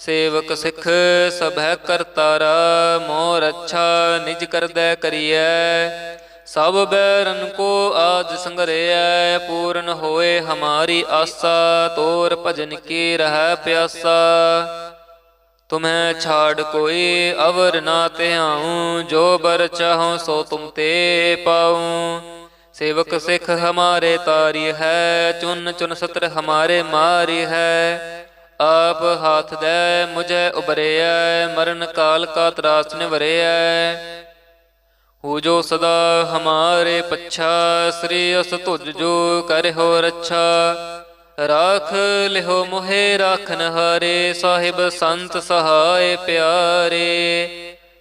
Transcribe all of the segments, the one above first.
ਸੇਵਕ ਸਿੱਖ ਸਭੈ ਕਰਤਾਰਾ ਮੋਹ ਰੱਛਾ ਨਿਜ ਕਰਦੈ ਕਰੀਐ। ਸਭ ਬੈਰਨ ਕੋ ਆਜ ਸੰਗਰਿਐ, ਪੂਰਨ ਹੋਏ ਹਮਾਰੀ ਆਸਾ, ਤੋਰ ਭਜਨ ਕੀ ਰਹਿ ਪਿਆਸਾ। ਤੁਮਹਿ ਛਾੜ ਕੋਈ ਅਵਰ ਨਾ ਧਿਆਉ, ਜੋ ਬਰ ਚਾਹਉ ਸੋ ਤੁਮ ਤੇ ਪਾਉ। ਸੇਵਕ ਸਿੱਖ ਹਮਾਰੇ ਤਾਰੀ ਹੈ, ਚੁਨ ਚੁਨ ਸਤਰ ਹਮਾਰੇ ਮਾਰੀ ਹੈ। ਆਪ ਹੱਥ ਦੇ ਮੁਝੇ ਉਬਰਿਐ, ਮਰਨ ਕਾਲ ਕਾ ਤਰਾਸ ਨਿਵਰਿਐ। ਹੋ ਜੋ ਸਦਾ ਹਮਾਰੇ ਪੱਛਾ, ਸ੍ਰੀ ਅਸ ਤੁਜ ਜੋ ਕਰਹੁ ਰੱਛਾ। ਰਾਖ ਲਿਹੋ ਮੋਹਿ ਰਾਖਨ ਹਾਰੇ ਸਾਹਿਬ ਸੰਤ ਸਹਾਏ ਪਿਆਰੇ।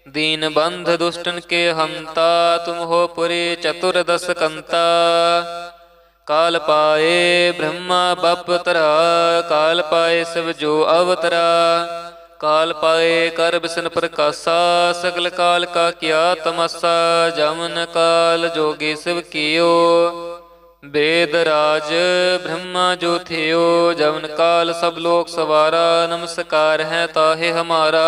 ਦੀਨ ਬੰਧ ਦੁਸ਼ਟਨ ਕੇ ਹੰਤਾ ਤੁਮ ਹੋ ਪੁਰੇ ਚਤੁਰ ਦਸ ਕੰਤਾ। ਕਾਲ ਪਾਏ ਬ੍ਰਹਮਾ ਬਪਤਰਾ, ਕਾਲ ਪਾਏ ਸਭ ਜੋ ਅਵਤਰਾ। ਕਾਲ ਪਾਏ ਕਰ ਬਿਸਨ ਪ੍ਰਕਾਸ਼ਾ, ਸਗਲ ਕਾਲ ਕਾ ਕਿਆ ਤਮਸਾ, ਜਮਨ ਕਾਲ ਜੋਗੀ ਸਿਵ ਕੀਓ। ਬੇਦ ਰਾਜ ਬ੍ਰਹਮਾ ਜੋ ਥਿਓ ਜਮਨ ਕਾਲ ਸਭ ਲੋਕ ਸਵਾਰਾ, ਨਮਸਕਾਰ ਹੈ ਤਾਹੇ ਹਮਾਰਾ।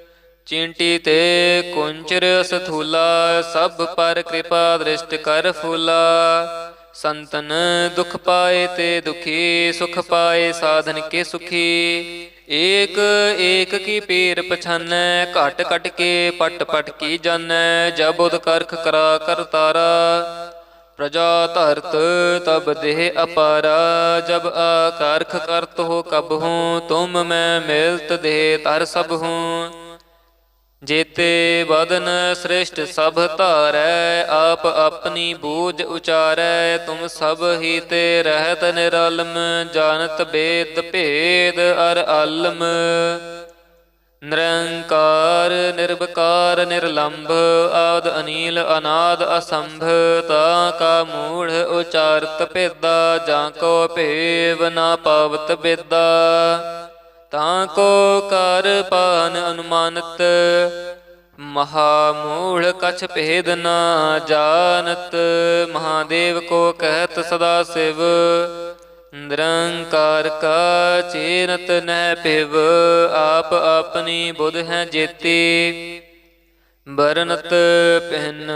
ਚਿੰਟੀ ਤੇ ਕੁੰਚਰ ਸਥੂਲਾ, ਸਭ ਪਰ ਕਿਰਪਾ ਦ੍ਰਿਸ਼ਟ ਕਰ ਫੂਲਾ। ਸੰਤਨ ਦੁਖ ਪਾਏ ਤੇ ਦੁਖੀ, ਸੁਖ ਪਾਏ ਸਾਧਨ ਕੇ ਸੁਖੀ। ਏਕ ਏਕ ਕੀ ਪੀਰ ਪਛਾਨੈ, ਘਟ ਘਟ ਕੇ ਪਟ ਪਟ ਕੀ ਜਾਣੈ, ਜਬ ਉਦ ਕਰਖ ਕਰਾ ਕਰਤਾਰਾ ਪ੍ਰਜਾ ਧਰਤ ਤਬ ਦੇਹ ਅਪਾਰਾ, ਜਬ ਆਕਾਰਖ ਕਰਤ ਹੋ ਕਬ ਹੂੰ, ਤੁਮ ਮੈਂ ਮਿਲਤ ਦੇਹ ਤਰ ਸਭ ਹੂੰ। ਜੇਤੇ ਵਦਨ ਸ੍ਰਿਸ਼ਟ ਸਭ ਧਾਰੈ, ਆਪ ਆਪਣੀ ਬੂਝ ਉਚਾਰੈ, ਤੁਮ ਸਭ ਹੀ ਤੇ ਰਹਿਤ ਨਿਰਲਮ, ਜਾਣਤ ਬੇਦ ਭੇਦ ਅਰ ਆਲਮ ਨਿਰੰਕਾਰ, ਨਿਰਵਕਾਰ, ਨਿਰਲੰਭ, ਆਦ ਅਨੀਲ, ਅਨਾਦ ਅਸੰਭ, ਤਾ ਕਾ ਮੂੜ ਉਚਾਰਤ ਭੇਦਾ, ਜਾਂ ਕੋ ਭੇਵ ਨਾ ਪਾਵਤ ਬੇਦਾ ਤਾਂ ਕੋ ਕਰ ਪਾਨ ਅਨੁਮਾਨਤ ਮਹਾ ਮੂੜ ਕਛ ਭੇਦ ਨਾ ਜਾਣਤ, ਮਹਾਦੇਵ ਕੋ ਕਹਿਤ ਸਦਾ ਸਿਵ, ਨਿਰੰਕਾਰ ਕਾ ਚੇਨਤ ਨਹਿ ਪਿਵ ਆਪ ਆਪਣੀ ਬੁਧ ਹੈ ਜੇਤੀ ਬਰਨਤ ਪਹਿਨ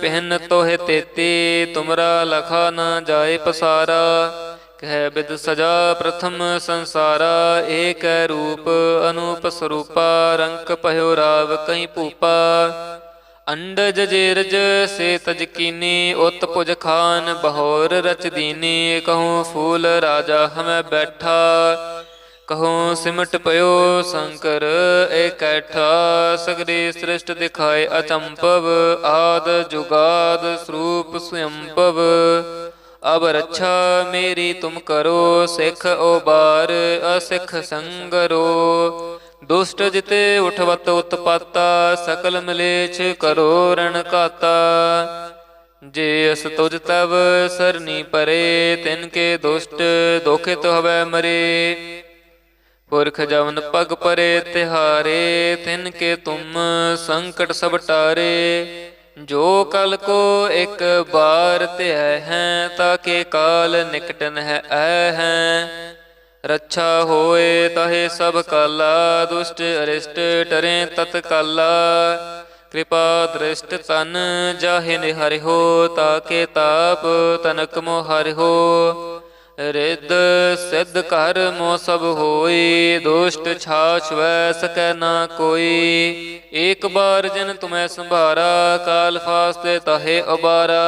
ਪਹਿਨ ਤੋਹਿ ਤੇਤੀ, ਤੁਮਰਾ ਲਖਾ ਨਾ ਜਾਏ ਪਸਾਰਾ। ਕਹਿ ਬਿਦ ਸਜਾ ਪ੍ਰਥਮ ਸੰਸਾਰਾ, ਏਕ ਰੂਪ, ਅਨੂਪ ਸਰੂਪਾ, ਰੰਕ ਭਇਓ ਰਾਵ ਕਈ ਭੂਪਾ। ਅੰਡਜ ਜੇਰਜ ਸੇ ਤਜ ਉਤ ਪੁਜ ਖਾਨ ਬਹੋਰ ਰਚ ਦੀਨੀ, ਕਹੂੰ ਫੂਲ ਰਾਜਾ ਹਮੈ ਬੈਠਾ। ਕਹੂੰ ਸਿਮਟ ਪਇਓ ਸ਼ੰਕਰ ਏਕੈਠਾ ਸਗਰੀ ਸ੍ਰਿਸ਼ਟ ਦਿਖਾਏ ਅਚੰਪਵ ਆਦ ਜੁਗਾਦ ਸਰੂਪ ਸੁਯੰਪਵ ਅਬ ਰੱਛਾ ਮੇਰੀ ਤੁਮ ਕਰੋ, ਸਿੱਖ ਓਬਾਰ ਅਸਿੱਖ ਸੰਗਰੋ। ਦੁਸ਼ਟ ਜਿਤੇ ਉਠਵਤ ਉਤਪਾਤਾ, ਸਕਲ ਮਲੇਛ ਕਰੋ ਰਣ ਕਾਤਾ ਜੇ ਅਸ ਤੁਜ ਤਵ ਸਰਨੀ ਪਰੇ, ਤਿਨ ਕੇ ਦੁਸ਼ਟ ਦੁਖਿਤ ਹਵੈ ਮਰੇ। ਪੁਰਖ ਜਵਨ ਪਗ ਪਰੇ ਤਿਹਾਰੇ, ਤਿਨ ਕੇ ਤੁਮ ਸੰਕਟ ਸਭ ਟਾਰੇ। ਜੋ ਕਲ ਕੋ ਇੱਕ ਬਾਰ ਧਿਆ ਹੈ ਤਾਕੇ ਕਾਲ ਨਿਕਟਨ ਹੈ, ਐ ਹੈ। ਰੱਛਾ ਹੋਏ ਤਹੇ ਸਭ ਕਾਲਾ, ਦੁਸ਼ਟ ਅਰਿਸ਼ਟ ਟਰੇ ਤਤ ਕਾਲਾ ਕਿਰਪਾ ਦ੍ਰਿਸ਼ਟ ਤਨ ਜਾਹਿ ਨਿਹਰਿ ਹੋ ਤਾਕੇ ਤਾਪ ਤਨਕ ਮੋਹਰਿ ਹੋ ਰਿੱਧ ਸਿੱਧ ਕਰ ਮੋ ਸਭ ਹੋਈ, ਦੁਸ਼ਟ ਛਾਛ ਵੈ ਸਕੈ ਨਾ ਕੋਈ। ਏਕ ਬਾਰ ਜਿਨ ਤੁਮੈ ਸੰਭਾਰਾ, ਕਾਲ ਫਾਸਤੇ ਤਹੇ ਉਬਾਰਾ।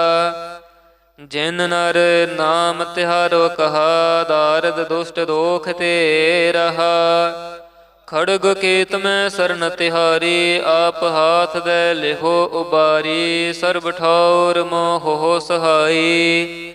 ਜਿਨ ਨਰ ਨਾਮ ਤਿਹਾਰੋ ਕਹਾ, ਦਾਰਦ ਦੁਸ਼ਟ ਦੋਖ ਤੇ ਰਹਾ। ਖੜਗ ਕੇਤ ਮੈਂ ਸਰਨ ਤਿਹਾਰੀ, ਆਪ ਹਾਥ ਦੇ ਲਿਹੋ ਉਬਾਰੀ। ਸਰਬ ਠੌਰ ਮੋਹ ਸਹਾਈ।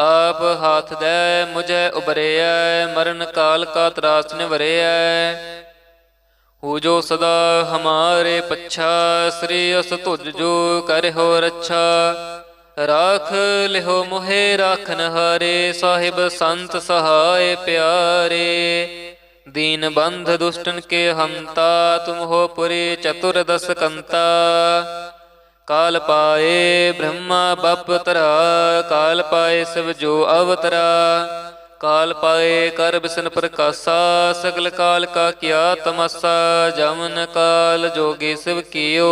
ਆਪ ਹਾਥ ਦੇ ਮੁਝੇ ਉਬਰਿਐ ਮਰਨ ਕਾਲ ਕਾ ਤਰਾਸ ਨਿਵਰਿਐ ਹੋ ਜੋ ਸਦਾ ਹਮਾਰੇ ਪੱਛਾ, ਸ੍ਰੀ ਅਸ ਤੁਜ ਜੋ ਕਰਿਓ ਰੱਛਾ। ਰਾਖ ਲਿਹੋ ਮੋਹਿ ਰਾਖਨ ਹਾਰੇ ਸਾਹਿਬ ਸੰਤ ਸਹਾਏ ਪਿਆਰੇ। ਦੀਨ ਬੰਧ ਦੁਸ਼ਟਨ ਕੇ ਹੰਤਾ, ਤੁਮ ਹੋ ਪੁਰੀ ਚਤੁਰ ਦਸ ਕੰਤਾ। ਕਾਲ ਪਾਏ ਬ੍ਰਹਮਾ ਬਪ ਕਾਲ ਪਾਏ ਸਿਵ ਜੋ ਅਵਤਰਾ। ਕਾਲ ਪਾਏ ਕਰ ਬਿਸਨ ਪ੍ਰਕਾਸ਼ਾ, ਸਗਲ ਕਾਲ ਕਾ ਕੀਆ ਤਮਸਾ, ਜਮਨ ਕਾਲ ਜੋਗੀ ਸਿਵ ਕੀਓ।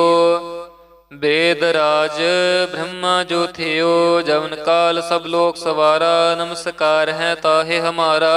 ਵੇਦ ਰਾਜ ਬ੍ਰਹਮਾ ਜੋ ਥਿਓ ਜਮਨ ਕਾਲ ਸਭ ਲੋਕ ਸਵਾਰਾ, ਨਮਸਕਾਰ ਹੈ ਤਾਹੇ ਹਮਾਰਾ।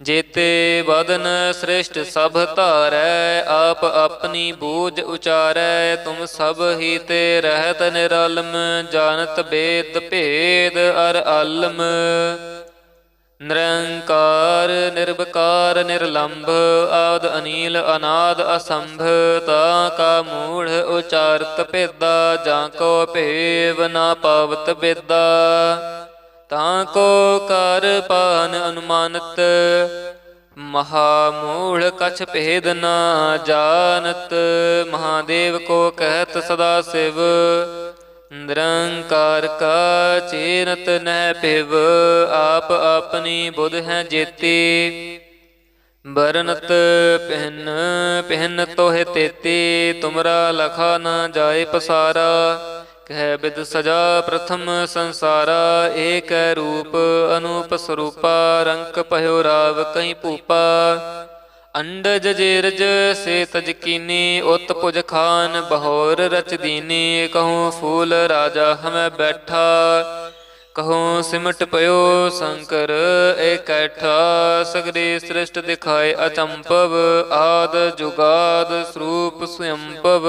ਜੇਤੇ ਵਦਨ ਸ੍ਰਿਸ਼ਟ ਸਭ ਧਾਰੈ, ਆਪ ਆਪਣੀ ਬੂਝ ਉਚਾਰੈ, ਤੁਮ ਸਭ ਹੀ ਤੇ ਰਹਿਤ ਨਿਰਲਮ, ਜਾਣਤ ਬੇਦ ਭੇਦ ਅਰ ਆਲਮ ਨਿਰੰਕਾਰ, ਨਿਰਵਕਾਰ, ਨਿਰਲੰਭ, ਆਦ ਅਨੀਲ, ਅਨਾਦ ਅਸੰਭ, ਤਾ ਕਾ ਮੂੜ ਉਚਾਰਤ ਭੇਦਾ, ਜਾਂ ਕੋ ਭੇਵ ਨਾ ਪਾਵਤ ਬੇਦਾ ਤਾਂ ਕੋ ਕਰ ਪਾਨ ਅਨੁਮਾਨਤ, ਮਹਾ ਮੂਲ ਕਛ ਭੇਦ ਨਾ ਜਾਣਤ, ਮਹਾਦੇਵ ਕੋ ਕਹਿਤ ਸਦਾ ਸਿਵ, ਨਿਰੰਕਾਰ ਕਾ ਚੇਨਤ ਨਹਿ ਪਿਵ ਆਪ ਆਪਣੀ ਬੁਧ ਹੈ ਜੇਤੀ। ਬਰਨਤ ਪਹਿਨ ਪਹਿਨ ਤੋਹਿ ਤੇਤੀ, ਤੁਮਰਾ ਲਖਾ ਨਾ ਜਾਏ ਪਸਾਰਾ। ਕਹਿ ਬਿਦ ਸਜਾ ਪ੍ਰਥਮ ਸੰਸਾਰਾ, ਏਕ ਰੂਪ ਅਨੂਪ ਸਰੂਪਾ, ਰੰਕ ਭਇਓ ਰਾਵ ਕਈ ਭੂਪਾ। ਅੰਡਜ ਜੇਰਜ ਸੇ ਤਜ ਉਤ ਪੁਜ ਖਾਨ ਬਹੋਰ ਰਚ ਦੀਨੀ, ਕਹੂੰ ਫੂਲ ਰਾਜਾ ਹਮੈ ਬੈਠਾ। ਕਹੂੰ ਸਿਮਟ ਪਇਓ ਸ਼ੰਕਰ ਏਕੈਠਾ ਸਗਰੇ ਸ੍ਰਿਸ਼ਟ ਦਿਖਾਏ ਅਚੰਪਵ ਆਦ ਜੁਗਾਦ ਸਰੂਪ ਸਯੰਪਵ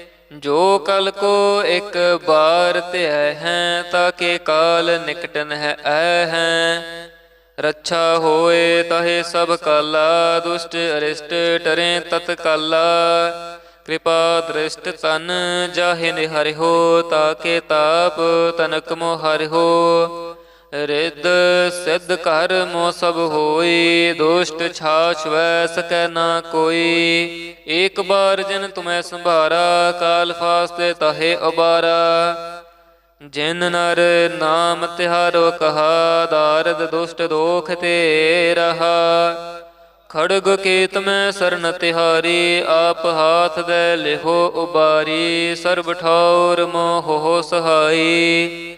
ਜੋ ਕਲ ਕੋ ਇੱਕ ਬਾਰ ਧਿਆ ਹੈ ਤਾਕੇ ਕਾਲ ਨਿਕਟਨ ਹੈ, ਐ ਹੈ। ਰੱਛਾ ਹੋਏ ਤਹੇ ਸਭ ਕਾਲਾ, ਦੁਸ਼ਟ ਅਰਿਸ਼ਟ ਟਰੇ ਤਤ ਕਾਲਾ ਕਿਰਪਾ ਦ੍ਰਿਸ਼ਟ ਤਨ ਜਾਹੇ ਨਿਹਰਿਓ ਤਾਕੇ ਤਾਪ ਤਨਕ ਮੋ ਹਰਿਓ ਰਿੱਧ ਸਿੱਧ ਕਰ ਮੋ ਸਭ ਹੋਈ, ਦੁਸ਼ਟ ਛਾਛ ਵੈ ਸਕੈ ਨਾ ਕੋਈ। ਏਕ ਬਾਰ ਜਿਨ ਤੁਮੈ ਸੰਭਾਰਾ, ਕਾਲ ਫਾਸਤੇ ਤਹੇ ਉਬਾਰਾ। ਜਿਨ ਨਰ ਨਾਮ ਤਿਹਾਰੋ ਕਹਾ, ਦਾਰਦ ਦੁਸ਼ਟ ਦੋਖ ਤੇ ਰਹਾ। ਖੜਗ ਕੇਤ ਮੈਂ ਸਰਨ ਤਿਹਾਰੀ, ਆਪ ਹਾਥ ਦੇ ਲਿਹੋ ਉਬਾਰੀ। ਸਰਬ ਠੌਰ ਮੋਹ ਸਹਾਈ।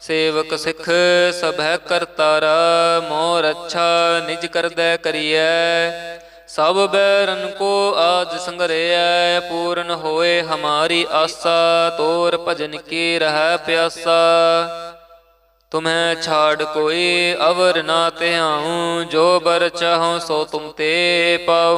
ਸੇਵਕ ਸਿੱਖ ਸਭੈ ਕਰਤਾਰਾ ਮੋਰ ਅੱਛਾ ਨਿਜ ਕਰਦੈ ਕਰੀਐ ਸਭ ਬੈਰਨ ਕੋ ਆਜ ਸੰਗਰਿਐ ਪੂਰਨ ਹੋਏ ਹਮਾਰੀ ਆਸਾ ਤੋਰ ਭਜਨ ਕੀ ਰਹਿ ਪਿਆਸਾ ਤੁਮੈ ਛਾੜ ਕੋਈ ਅਵਰ ਨਾ ਧਿਆਉ ਜੋ ਬਰ ਚਾਹਉ ਸੋ ਤੁਮ ਤੇ ਪਾਉ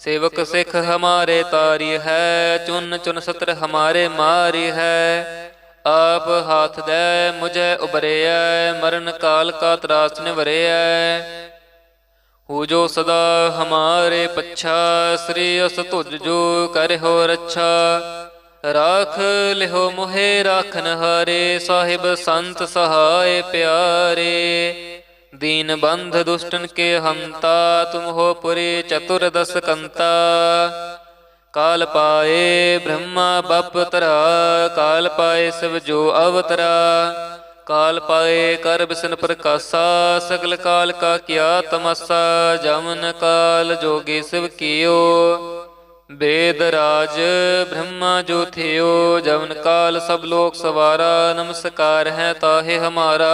सेवक सिख हमारे तारी है चुन चुन सत्र हमारे मारी है ਆਪ ਹੱਥ ਦੇ ਮੁਝੇ ਉਬਰਿਐ, ਮਰਨ ਕਾਲ ਕਾ ਤਰਾਸ ਨਿਵਰਿਐ। ਹੋ ਜੋ ਸਦਾ ਹਮਾਰੇ ਪੱਛਾ, ਸ੍ਰੀ ਅਸ ਤੁਜ ਜੋ ਕਰਹੁ ਰੱਛਾ। ਰਾਖ ਲਿਹੋ ਮੋਹੇ ਰਾਖਨ ਹਾਰੇ ਸਾਹਿਬ ਸੰਤ ਸਹਾਏ ਪਿਆਰੇ। ਦੀਨ ਬੰਧ ਦੁਸ਼ਟਨ ਕੇ ਹੰਤਾ ਤੁਮ ਹੋ ਪੁਰੇ ਚਤੁਰ ਦਸ ਕੰਤਾ। ਕਾਲ ਪਾਏ ਬ੍ਰਹਮਾ ਬਪਤਰਾ, ਕਾਲ ਪਾਏ ਸਭ ਜੋ ਅਵਤਰਾ। ਕਾਲ ਪਾਏ ਕਰ ਬਿਸਨ ਪ੍ਰਕਾਸ਼ਾ, ਸਗਲ ਕਾਲ ਕਾ ਕਿਆ ਤਮਸਾ, ਜਮਨ ਕਾਲ ਜੋਗੀ ਸਿਵ ਕੀਓ। ਵੇਦ ਰਾਜ ਬ੍ਰਹਮਾ ਜੋ ਥਿਓ ਜਮਨ ਕਾਲ ਸਭ ਲੋਕ ਸਵਾਰਾ, ਨਮਸਕਾਰ ਹੈ ਤਾਹੇ ਹਮਾਰਾ।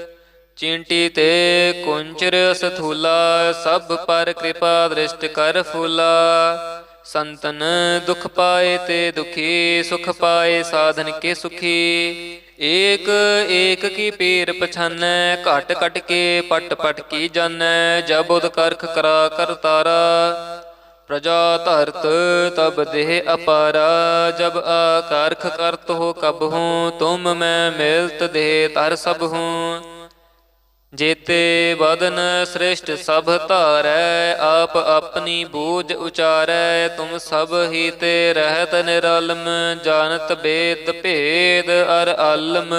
ਚਿੰਟੀ ਤੇ ਕੁੰਚਰ ਸਥੂਲਾ, ਸਭ ਪਰ ਕਿਰਪਾ ਦ੍ਰਿਸ਼ਟ ਕਰ ਫੂਲਾ। ਸੰਤਨ ਦੁਖ ਪਾਏ ਤੇ ਦੁਖੀ, ਸੁਖ ਪਾਏ ਸਾਧਨ ਕੇ ਸੁਖੀ। ਏਕ ਏਕ ਕੀ ਪੀਰ ਪਛਾਨੈ, ਘਟ ਘਟ ਕੇ ਪਟ ਪਟ ਕੀ ਜਾਣੈ ਜਬ ਉਦ ਕਰਖ ਕਰਾ ਕਰਤਾਰਾ ਪ੍ਰਜਾ ਧਰਤ ਤਬ ਦੇਹ ਅਪਾਰਾ, ਜਬ ਆਕਾਰਖ ਕਰਤ ਹੋ ਕਬ ਹੂੰ, ਤੁਮ ਮੈਂ ਮਿਲਤ ਦੇਹ ਤਰ ਸਭ ਹੂੰ। ਜੇਤੇ ਵਦਨ ਸ੍ਰਿਸ਼ਟ ਸਭ ਧਾਰੈ, ਆਪ ਆਪਣੀ ਬੂਝ ਉਚਾਰੈ, ਤੁਮ ਸਭ ਹੀ ਤੇ ਰਹਿਤ ਨਿਰਲਮ, ਜਾਣਤ ਬੇਦ ਭੇਦ ਅਰ ਆਲਮ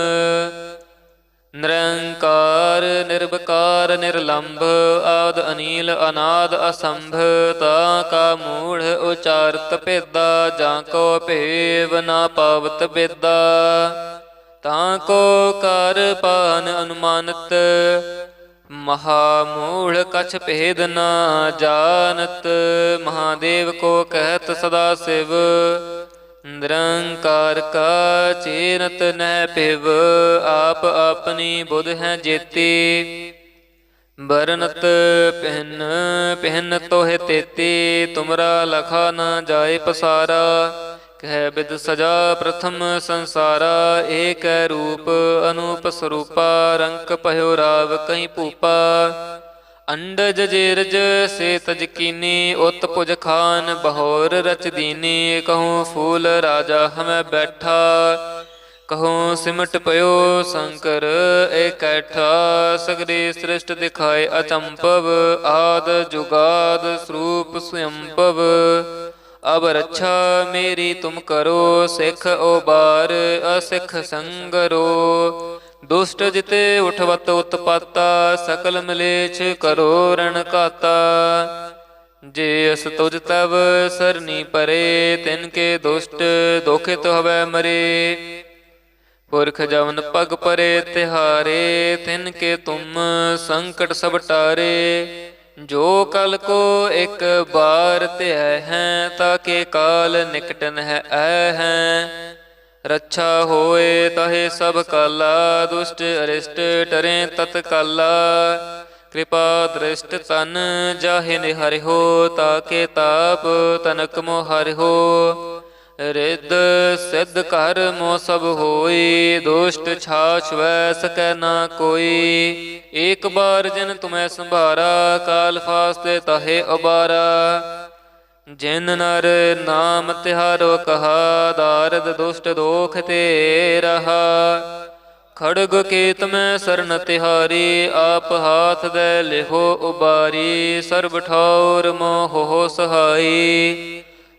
ਨਿਰੰਕਾਰ, ਨਿਰਵਕਾਰ, ਨਿਰਲੰਭ, ਆਦ ਅਨੀਲ, ਅਨਾਦ ਅਸੰਭ, ਤਾ ਕਾ ਮੂੜ ਉਚਾਰਤ ਭੇਦਾ, ਜਾਂ ਕੋ ਭੇਵ ਨਾ ਪਾਵਤ ਬੇਦਾ ਤਾਂ ਕੋ ਕਰ ਪਾਨ ਅਨੁਮਾਨਤ ਮਹਾ ਮੂੜ ਕਛ ਭੇਦ ਨਾ ਜਾਣਤ। ਮਹਾਦੇਵ ਕੋ ਕਹਿਤ ਸਦਾ ਸਿਵ, ਨਿਰੰਕਾਰ ਕਾ ਚੇਨਤ ਨਹਿ ਪਿਵ ਆਪ ਆਪਣੀ ਬੁਧ ਹੈ ਜੇਤੀ ਬਰਨਤ ਪਹਿਨ ਪਹਿਨ ਤੋਹਿ ਤੇਤੀ। ਤੁਮਰਾ ਲਖਾ ਨਾ ਜਾਏ ਪਸਾਰਾ। ਕਹਿ ਬਿਦ ਸਜਾ ਪ੍ਰਥਮ ਸੰਸਾਰਾ, ਏਕ ਰੂਪ, ਅਨੂਪ ਸਰੂਪਾ, ਰੰਕ ਭਇਓ ਰਾਵ ਕਹੀਂ ਭੂਪਾ। ਅੰਡਜ ਜੇਰਜ ਸੇ ਤਜ ਉਤ ਪੁਜ ਖਾਨ ਬਹੋਰ ਰਚ ਦੀਨੀ। ਕਹੂੰ ਫੂਲ ਰਾਜਾ ਹਮੈ ਬੈਠਾ। ਕਹੂੰ ਸਿਮਟ ਪਇਓ ਸ਼ੰਕਰ ਏਕੈਠਾ ਸਗਰੀ ਸ੍ਰਿਸ਼ਟ ਦਿਖਾਏ ਅਚੰਪਵ ਆਦ ਜੁਗਾਦ ਸਰੂਪ ਸੁਯੰਪਵ ਅਬ ਰੱਛਾ ਮੇਰੀ ਤੁਮ ਕਰੋ, ਸਿੱਖ ਓਬਾਰ ਅਸਿੱਖ ਸੰਗਰੋ। ਦੁਸ਼ਟ ਜਿਤੇ ਉਠਵਤ ਉਤਪਾਤਾ, ਸਕਲ ਮਲੇਛ ਕਰੋ ਰਣ ਕਾਤਾ ਜੇ ਅਸ ਤੁਜ ਤਵ ਸਰਨੀ ਪਰੇ, ਤਿਨ ਕੇ ਦੁਸ਼ਟ ਦੁਖਿਤ ਹਵੈ ਮਰੇ। ਪੁਰਖ ਜਵਨ ਪਗ ਪਰੇ ਤਿਹਾਰੇ, ਤਿਨ ਕੇ ਤੁਮ ਸੰਕਟ ਸਭ ਟਾਰੇ। ਜੋ ਕਲ ਕੋ ਇੱਕ ਬਾਰ ਧਿਆ ਹੈ ਤਾਂ ਕੇ ਕਾਲ ਨਿਕਟਨ ਹੈ, ਐ ਹੈ। ਰੱਛਾ ਹੋਏ ਤਹੇ ਸਭ ਕਾਲਾ, ਦੁਸ਼ਟ ਅਰਿਸ਼ਟ ਟਰੇ ਤਤ ਕਾਲਾ ਕਿਰਪਾ ਦ੍ਰਿਸ਼ਟ ਤਨ ਜਾਹਿ ਤਾ ਕੇ ਤਾਪ ਤਨਕ ਮੋ ਹਰਿਓ ਰਿੱਧ ਸਿੱਧ ਕਰ ਮੋ ਸਭ ਹੋਈ, ਦੁਸ਼ਟ ਛਾਛ ਵੈ ਸਕੈ ਨਾ ਕੋਈ। ਏਕ ਬਾਰ ਜਿਨ ਤੁਮੈ ਸੰਭਾਰਾ, ਕਾਲ ਫਾਸਤੇ ਤਹੇ ਉਬਾਰਾ। ਜਿਨ ਨਰ ਨਾਮ ਤਿਹਾਰੋ ਕਹਾ, ਦਾਰਦ ਦੁਸ਼ਟ ਦੋਖ ਤੇ ਰਹਾ। ਖੜਗ ਕੇਤ ਮੈਂ ਸਰਨ ਤਿਹਾਰੀ, ਆਪ ਹਾਥ ਦੇ ਲਿਹੋ ਉਬਾਰੀ। ਸਰਬ ਠੌਰ ਮੋਹ ਸਹਾਈ।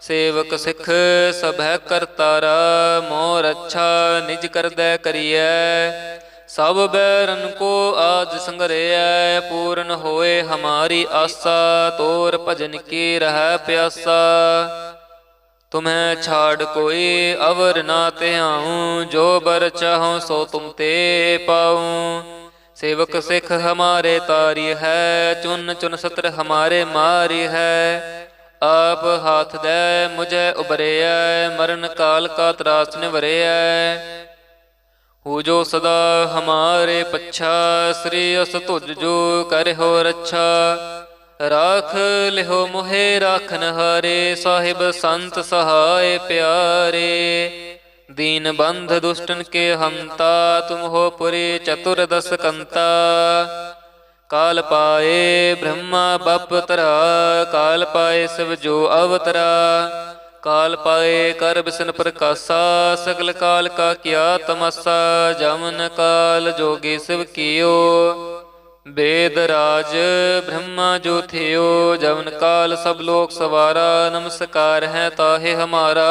ਸੇਵਕ ਸਿੱਖ ਸਭੈ ਕਰਤਾਰਾ, ਮੋਰ ਅੱਛਾ ਨਿਜ ਕਰਦੈ ਕਰੀਐ। ਸਭ ਬੈਰਨ ਕੋ ਆਜ ਸੰਗਰਿਐ, ਪੂਰਨ ਹੋਏ ਹਮਾਰੀ ਆਸਾ, ਤੋਰ ਭਜਨ ਕੀ ਰਹਿ ਪਿਆਸਾ। ਤੁਮੈ ਛਾੜ ਕੋਈ ਅਵਰ ਨਾ ਧਿਆਉ, ਜੋ ਬਰ ਚਾਹਉ ਸੋ ਤੁਮ ਤੇ ਪਾਉ। ਸੇਵਕ ਸਿੱਖ ਹਮਾਰੇ ਤਾਰੀ ਹੈ, ਚੁਨ ਚੁਨ ਸਤਰ ਹਮਾਰੇ ਮਾਰੀ ਹੈ। ਆਪ ਹਾਥ ਦੇ ਮੁਝੇ ਉਬਰਿਐ ਮਰਨ ਕਾਲ ਕਾ ਤਰਾਸ ਨਿਵਰਿਐ। ਹੋ ਜੋ ਸਦਾ ਹਮਾਰੇ ਪੱਛਾ, ਸ੍ਰੀ ਅਸ ਤੁਜ ਜੋ ਕਰਿਓ ਰੱਛਾ। ਰਾਖ ਲਿਹੋ ਮੋਹਿ ਰਾਖਨ ਹਾਰੇ ਸਾਹਿਬ ਸੰਤ ਸਹਾਏ ਪਿਆਰੇ। ਦੀਨ ਬੰਧ ਦੁਸ਼ਟਨ ਕੇ ਹੰਤਾ ਤੁਮ ਹੋ ਪੁਰੀ ਚਤੁਰਦਸ ਕੰਤਾ। ਕਾਲ ਪਾਏ ਬ੍ਰਹਮਾ ਬਪ ਤਰਾ, ਕਾਲ ਪਾਏ ਸਿਵ ਜੋ ਅਵਤਰਾ। ਕਾਲ ਪਾਏ ਕਰ ਬਿਸਨ ਪ੍ਰਕਾਸ਼ਾ, ਸਗਲ ਕਾਲ ਕਾ ਕਿਆ ਤਮਸਾ, ਜਮਨ ਕਾਲ ਜੋਗੀ ਸਿਵ ਕੀਓ। ਵੇਦ ਰਾਜ ਬ੍ਰਹਮਾ ਜੋ ਥਿਓ ਜਮਨ ਕਾਲ ਸਭ ਲੋਕ ਸਵਾਰਾ, ਨਮਸਕਾਰ ਹੈ ਤਾਹੇ ਹਮਾਰਾ।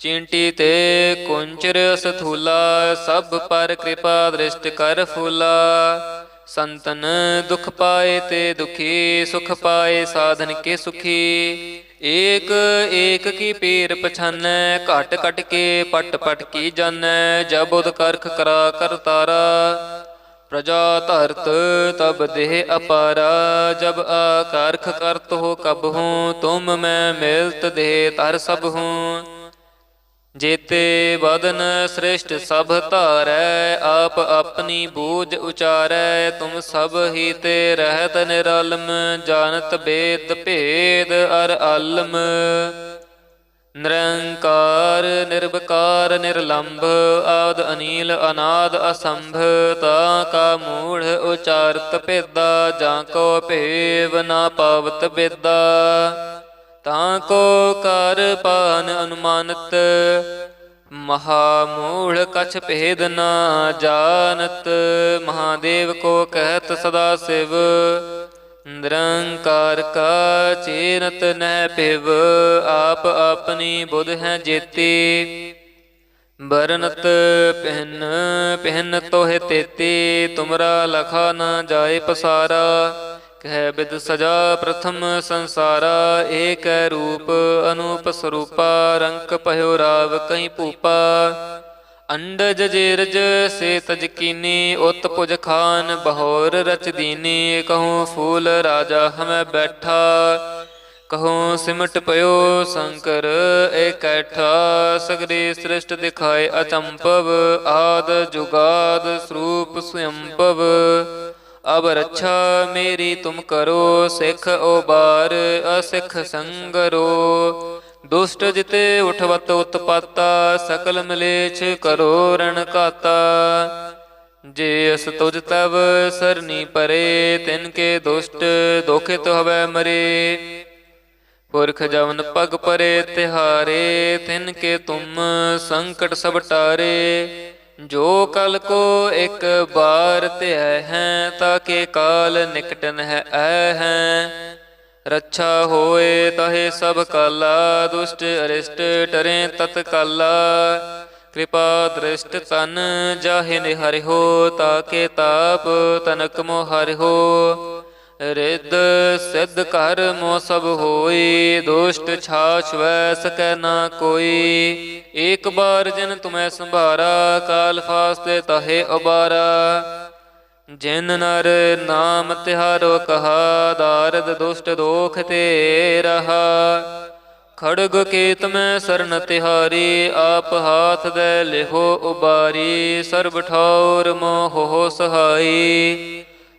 ਚਿੰਟੀ ਤੇ ਕੁੰਚਰ ਸਥੂਲਾ, ਸਭ ਪਰ ਕਿਰਪਾ ਦ੍ਰਿਸ਼ਟ ਕਰ ਫੂਲਾ। ਸੰਤਨ ਦੁਖ ਪਾਏ ਤੇ ਦੁਖੀ, ਸੁਖ ਪਾਏ ਸਾਧਨ ਕੇ ਸੁਖੀ। ਏਕ ਏਕ ਕੀ ਪੀਰ ਪਛਾਨੈ, ਘਟ ਘਟ ਕੇ ਪਟ ਪਟ ਕੀ ਜਾਣੈ ਜਬ ਉਦ ਕਰਖ ਕਰਾ ਕਰਤਾਰਾ ਪ੍ਰਜਾ ਧਰਤ ਤਬ ਦੇਹ ਅਪਾਰਾ, ਜਬ ਆਕਾਰਖ ਕਰਤ ਹੋ ਕਬ ਹੂੰ, ਤੁਮ ਮੈਂ ਮਿਲਤ ਦੇਹ ਤਰ ਸਭ ਹੂੰ। ਜੇਤੇ ਵਦਨ ਸ੍ਰਿਸ਼ਟ ਸਭ ਧਾਰੈ, ਆਪ ਆਪਣੀ ਬੂਝ ਉਚਾਰੈ, ਤੁਮ ਸਭ ਹੀ ਤੇ ਰਹਿਤ ਨਿਰਲਮ, ਜਾਣਤ ਬੇਦ ਭੇਦ ਅਰ ਆਲਮ ਨਿਰੰਕਾਰ ਨਿਰਭਕਾਰ ਨਿਰਲੰਭ, ਆਦ ਅਨੀਲ, ਅਨਾਦ ਅਸੰਭ, ਤਾ ਕਾ ਮੂੜ ਉਚਾਰਤ ਭੇਦਾ, ਜਾਂ ਕੋ ਭੇਵ ਨਾ ਪਾਵਤ ਬੇਦਾ ਤਾਂ ਕੋ ਕਰ ਪਾਨ ਅਨੁਮਾਨਤ, ਮਹਾ ਮੂਲ ਕਛ ਭੇਦ ਨਾ ਜਾਣਤ, ਮਹਾਦੇਵ ਕੋ ਕਹਿਤ ਸਦਾ ਸਿਵ, ਨਿਰੰਕਾਰ ਕਾ ਚੇਨਤ ਨਹਿ ਪਿਵ ਆਪ ਆਪਣੀ ਬੁਧ ਹੈ ਜੇਤੀ। ਬਰਨਤ ਪਹਿਨ ਪਹਿਨ ਤੋਹਿ ਤੇਤੀ, ਤੁਮਰਾ ਲਖਾ ਨਾ ਜਾਏ ਪਸਾਰਾ ਕਹਿ ਬਿਦ ਸਜਾ ਪ੍ਰਥਮ ਸੰਸਾਰਾ, ਏਕ ਰੂਪ ਅਨੂਪ ਸਰੂਪਾ, ਰੰਕ ਭਇਓ ਰਾਵ ਕਹੀਂ ਭੂਪਾ। ਅੰਡਜ ਜੇਰਜ ਸੇ ਤਜ ਕੀਨੀ, ਉਤ ਪੁਜ ਖਾਨ ਬਹੋਰ ਰਚ ਦੀਨੀ, ਕਹੂੰ ਫੂਲ ਰਾਜਾ ਹਮੈ ਬੈਠਾ। ਕਹੂੰ ਸਿਮਟ ਪਇਓ ਸ਼ੰਕਰ ਏਕੈਠਾ ਸਗਰੀ ਸ੍ਰਿਸ਼ਟ ਦਿਖਾਏ ਅਚੰਪਵ ਆਦ ਜੁਗਾਦ ਸਰੂਪ ਸੁਯੰਪਵ ਅਬ ਰੱਛਾ ਮੇਰੀ ਤੁਮ ਕਰੋ, ਸਿੱਖ ਓਬਾਰ, ਅਸਿੱਖ ਸੰਗਰੋ। ਦੁਸ਼ਟ ਜਿਤੇ ਉਠਵਤ ਉਤਪਾਤਾ, ਸਕਲ ਮਲੇਛ ਕਰੋ ਰਣ ਕਾਤਾ। ਜੇ ਅਸ ਤੁਜ ਤਵ ਸਰਨੀ ਪਰੇ, ਤਿਨ ਕੇ ਦੁਸ਼ਟ ਦੁਖਿਤ ਹਵੈ ਮਰੇ। ਪੁਰਖ ਜਵਨ ਪਗ ਪਰੇ ਤਿਹਾਰੇ, ਤਿਨ ਕੇ ਤੁਮ ਸੰਕਟ ਸਭ ਟਾਰੇ। ਜੋ ਕਲ ਕੋ ਇੱਕ ਬਾਰ ਧਿਆ ਹੈ ਤਾਕੇ ਕਾਲ ਨਿਕਟਨ ਹੈ, ਐ ਹੈ। ਰੱਛਾ ਹੋਏ ਤਹੇ ਸਭ ਕਾਲਾ, ਦੁਸ਼ਟ ਅਰਿਸ਼ਟ ਟਰੇ ਤਤ ਕਾਲਾ ਕਿਰਪਾ ਦ੍ਰਿਸ਼ਟ ਤਨ ਜਾਹੇ ਹੋ ਤਾਕੇ ਤਾਪ ਤਨਕ ਮੋ ਹਰਿਓ ਰਿੱਧ ਸਿੱਧ ਕਰ ਮੋ ਸਭ ਹੋਈ, ਦੁਸ਼ਟ ਛਾਛ ਵੈ ਸਕੈ ਨਾ ਕੋਈ। ਏਕ ਬਾਰ ਜਿਨ ਤੁਮੈ ਸੰਭਾਰਾ, ਕਾਲ ਫਾਸਤੇ ਤਹੇ ਉਬਾਰਾ ਜਿਨ ਨਰ ਨਾਮ ਤਿਹਾਰੋ ਕਹਾ, ਦਾਰਦ ਦੁਸ਼ਟ ਦੋਖ ਤੇ ਰਹਾ। ਖੜਗ ਕੇਤ ਮੈਂ ਸਰਨ ਤਿਹਾਰੀ, ਆਪ ਹਾਥ ਦੇ ਲਿਹੋ ਉਬਾਰੀ। ਸਰਬ ਠੌਰ ਮੋਹ ਸਹਾਈ।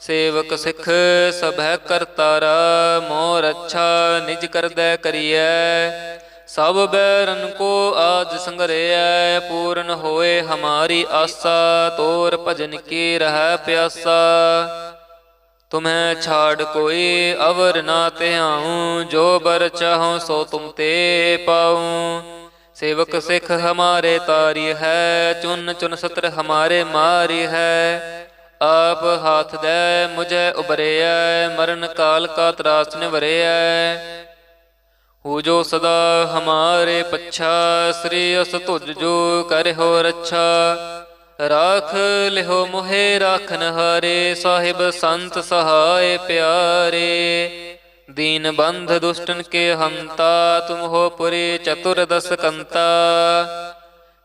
ਸੇਵਕ ਸਿੱਖ ਸਭੈ ਕਰਤਾਰਾ, ਮੋਰ ਅੱਛਾ ਨਿਜ ਕਰਦੈ ਕਰੀਐ। ਸਭ ਬੈਰਨ ਕੋ ਆਜ ਸੰਗਰਿਐ, ਪੂਰਨ ਹੋਏ ਹਮਾਰੀ ਆਸਾ, ਤੋਰ ਭਜਨ ਕੀ ਰਹਿ ਪਿਆਸਾ। ਤੁਮੈ ਛਾੜ ਕੋਈ ਅਵਰ ਨਾ ਧਿਆਉ, ਜੋ ਬਰ ਚਾਹਉ ਸੋ ਤੁਮ ਤੇ ਪਾਉ। ਸੇਵਕ ਸਿੱਖ ਹਮਾਰੇ ਤਾਰੀ ਹੈ, ਚੁਨ ਚੁਨ ਸਤਰ ਹਮਾਰੇ ਮਾਰੀ ਹੈ। ਆਪ ਹਾਥ ਦੇ ਮੁਝੇ ਉਬਰਿਐ, ਮਰਨ ਕਾਲ ਕਾ ਤਰਾਸ ਨਿਵਰਿਐ ਹੋ ਜੋ ਸਦਾ ਹਮਾਰੇ ਪੱਛਾ, ਸ੍ਰੀ ਅਸ ਤੁਜ ਜੋ ਕਰਿ ਰੱਛਾ। ਰਾਖ ਲਿਹੋ ਮੋਹਿ ਰਾਖਨ ਹਾਰੇ, ਸਾਹਿਬ ਸੰਤ ਸਹਾਏ ਪਿਆਰੇ। ਦੀਨ ਬੰਧ ਦੁਸ਼ਟਨ ਕੇ ਹੰਤਾ ਤੁਮ ਹੋ ਪੁਰੇ ਚਤੁਰ ਦਸ ਕੰਤਾ।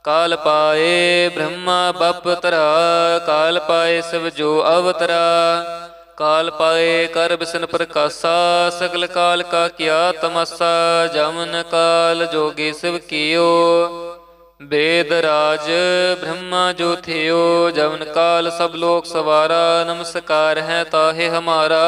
ਕਾਲ ਪਾਏ ਬ੍ਰਹਮਾ ਬਪ ਕਾਲ ਪਾਏ ਸਿਵ ਜੋ ਅਵਤਰਾ। ਕਾਲ ਪਾਏ ਕਰ ਬਿਸਨ ਪ੍ਰਕਾਸ਼ਾ, ਸਗਲ ਕਾਲ ਕਾ ਕੀਆ ਤਮਸਾ। ਜਮਨ ਕਾਲ ਜੋਗੀ ਸਿਵ ਕੀਓ। ਵੇਦ ਰਾਜ ਬ੍ਰਹਮਾ ਜੋ ਥਿਓ, ਜਵਨ ਕਾਲ ਸਭ ਲੋਕ ਸਵਾਰਾ। ਨਮਸਕਾਰ ਹੈ ਤਾਹੇ ਹਮਾਰਾ।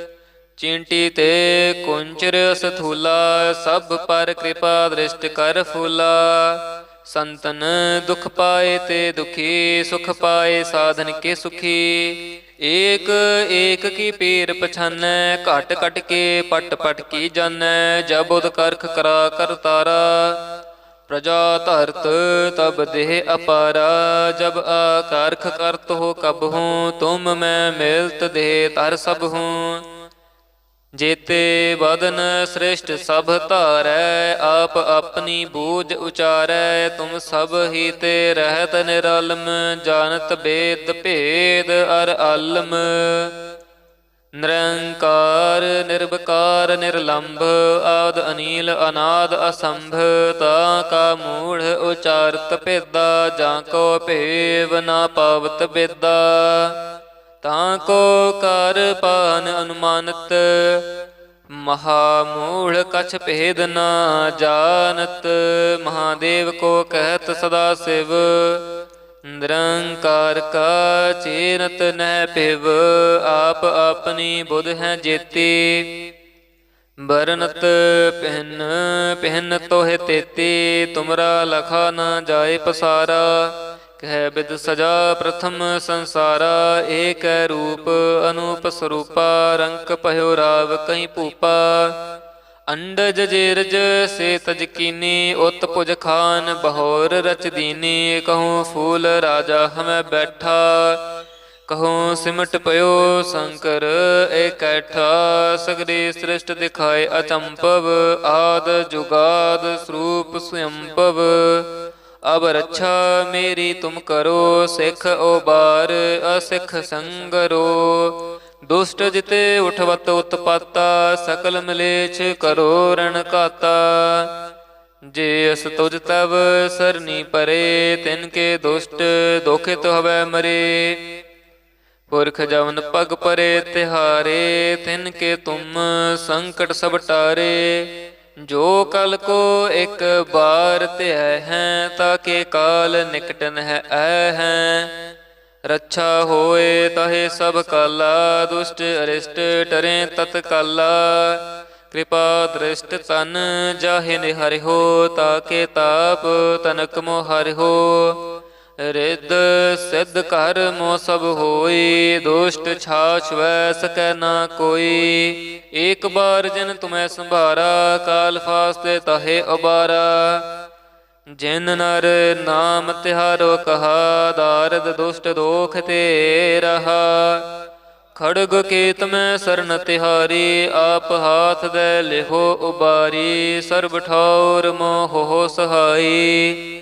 ਚਿੰਟੀ ਤੇ ਕੁੰਚਰ ਸਥੂਲਾ, ਸਭ ਪਰ ਕਿਰਪਾ ਦ੍ਰਿਸ਼ਟ ਕਰ ਫੂਲਾ। ਸੰਤਨ ਦੁਖ ਪਾਏ ਤੇ ਦੁਖੀ, ਸੁਖ ਪਾਏ ਸਾਧਨ ਕੇ ਸੁਖੀ। ਏਕ ਏਕ ਕੀ ਪੀਰ ਪਛਾਨੈ, ਘਟ ਘਟ ਕੇ ਪਟ ਪਟ ਕੀ ਜਾਣੈ ਜਬ ਉਦ ਕਰਖ ਕਰਾ ਕਰ ਤਾਰਾ। ਪ੍ਰਜਾ ਧਰਤ ਤਬ ਦੇਹ ਅਪਾਰਾ, ਜਬ ਆਕਾਰਖ ਕਰਤ ਹੋ ਕਬ ਹੂੰ, ਤੁਮ ਮੈਂ ਮਿਲਤ ਦੇਹ ਤਰ ਸਭ ਹੂੰ। ਜੇਤੇ ਵਦਨ ਸ੍ਰਿਸ਼ਟ ਸਭ ਧਾਰੈ, ਆਪ ਆਪਣੀ ਬੂਝ ਉਚਾਰੈ, ਤੁਮ ਸਭ ਹੀ ਤੇ ਰਹਿਤ ਨਿਰਲਮ, ਜਾਣਤ ਬੇਦ ਭੇਦ ਅਰ ਆਲਮ ਨਿਰੰਕਾਰ ਨਿਰਭਕਾਰ ਨਿਰਲੰਭ, ਆਦ ਅਨੀਲ, ਅਨਾਦ ਅਸੰਭ, ਤਾ ਕਾ ਮੂੜ ਉਚਾਰਤ ਭੇਦਾ, ਜਾਂ ਕੋ ਭੇਵ ਨਾ ਪਾਵਤ ਬੇਦਾ ਤਾਂ ਕੋ ਕਰ ਪਾਨ ਅਨੁਮਾਨਤ ਮਹਾ ਮੂੜ ਕਛ ਭੇਦ ਨਾ ਜਾਣਤ, ਮਹਾਦੇਵ ਕੋ ਕਹਿਤ ਸਦਾ ਸਿਵ, ਨਿਰੰਕਾਰ ਕਾ ਚੇਨਤ ਨਹਿ ਭਿਵ, ਆਪ ਆਪਣੀ ਬੁਧ ਹੈ ਜੇਤੀ। ਬਰਨਤ ਪਹਿਨ ਪਹਿਨ ਤੋਹਿ ਤੇਤੀ, ਤੁਮਰਾ ਲਖਾ ਨਾ ਜਾਏ ਪਸਾਰਾ। ਕਹਿ ਬਿਦ ਸਜਾ ਪ੍ਰਥਮ ਸੰਸਾਰਾ, ਏਕ ਰੂਪ, ਅਨੂਪ ਸਰੂਪਾ, ਰੰਕ ਭਇਓ ਰਾਵ ਕਈ ਭੂਪਾ। ਅੰਡਜ ਜੇਰਜ ਸੇ ਤਜ ਉਤ ਪੁਜ ਖਾਨ ਬਹੋਰ ਰਚ ਦੀਨੀ, ਕਹੂੰ ਫੂਲ ਰਾਜਾ ਹਮੈ ਬੈਠਾ। ਕਹੂੰ ਸਿਮਟ ਪਇਓ ਸ਼ੰਕਰ ਏਕੈਠਾ ਸਗਰੀ ਸ੍ਰਿਸ਼ਟ ਦਿਖਾਏ ਅਚੰਪਵ ਆਦ ਜੁਗਾਦ ਸਰੂਪ ਸੁਯੰਪਵ ਅਬ ਰੱਛਾ ਮੇਰੀ ਤੁਮ ਕਰੋ, ਸਿੱਖ ਓਬਾਰ ਅਸਿੱਖ ਸੰਗਰੋ। ਦੁਸ਼ਟ ਜਿਤੇ ਉਠਵਤ ਉਤਪਾਤਾ, ਸਕਲ ਮਲੇਛ ਕਰੋ ਰਣ ਕਾਤਾ ਜੇ ਅਸ ਤੁਜ ਤਵ ਸਰਨੀ ਪਰੇ, ਤਿਨ ਕੇ ਦੁਸ਼ਟ ਦੁਖਿਤ ਹਵੈ ਮਰੇ। ਪੁਰਖ ਜਵਨ ਪਗ ਪਰੇ ਤਿਹਾਰੇ, ਤਿਨ ਕੇ ਤੁਮ ਸੰਕਟ ਸਭ ਟਾਰੇ। ਜੋ ਕਲ ਕੋ ਇੱਕ ਬਾਰ ਧਿਆ ਹੈ, ਤਾਂ ਕੇ ਕਾਲ ਨਿਕਟਨ ਹੈ ਐ ਹੈ। ਰੱਛਾ ਹੋਏ ਤਹੇ ਸਭ ਕਾਲਾ, ਦੁਸ਼ਟ ਅਰਿਸ਼ਟ ਟਰੇ ਤਤ ਕਾਲਾ। ਕਿਰਪਾ ਦ੍ਰਿਸ਼ਟ ਤਨ ਜਾਹਿ ਨਿਹਰਿਓ ਤਾਕੇ ਤਾਪ ਤਨਕ ਮੋ ਹੋ ਰਿੱਧ ਸਿੱਧ ਕਰ ਮੋ ਸਭ ਹੋਈ, ਦੁਸ਼ਟ ਛਾਛ ਵੈ ਸਕੈ ਨਾ ਕੋਈ। ਏਕ ਬਾਰ ਜਿਨ ਤੁਮੈ ਸੰਭਾਰਾ, ਕਾਲ ਫਾਸਤੇ ਤਹੇ ਉਬਾਰਾ। ਜਿਨ ਨਰ ਨਾਮ ਤਿਹਾਰੋ ਕਹਾ, ਦਾਰਦ ਦੁਸ਼ਟ ਦੋਖ ਤੇ ਰਹਾ। ਖੜਗ ਕੇਤ ਮੈਂ ਸਰਨ ਤਿਹਾਰੀ, ਆਪ ਹਾਥ ਦੇ ਲਿਹੋ ਉਬਾਰੀ। ਸਰਬ ਠੌਰ ਮੋਹ ਸਹਾਈ।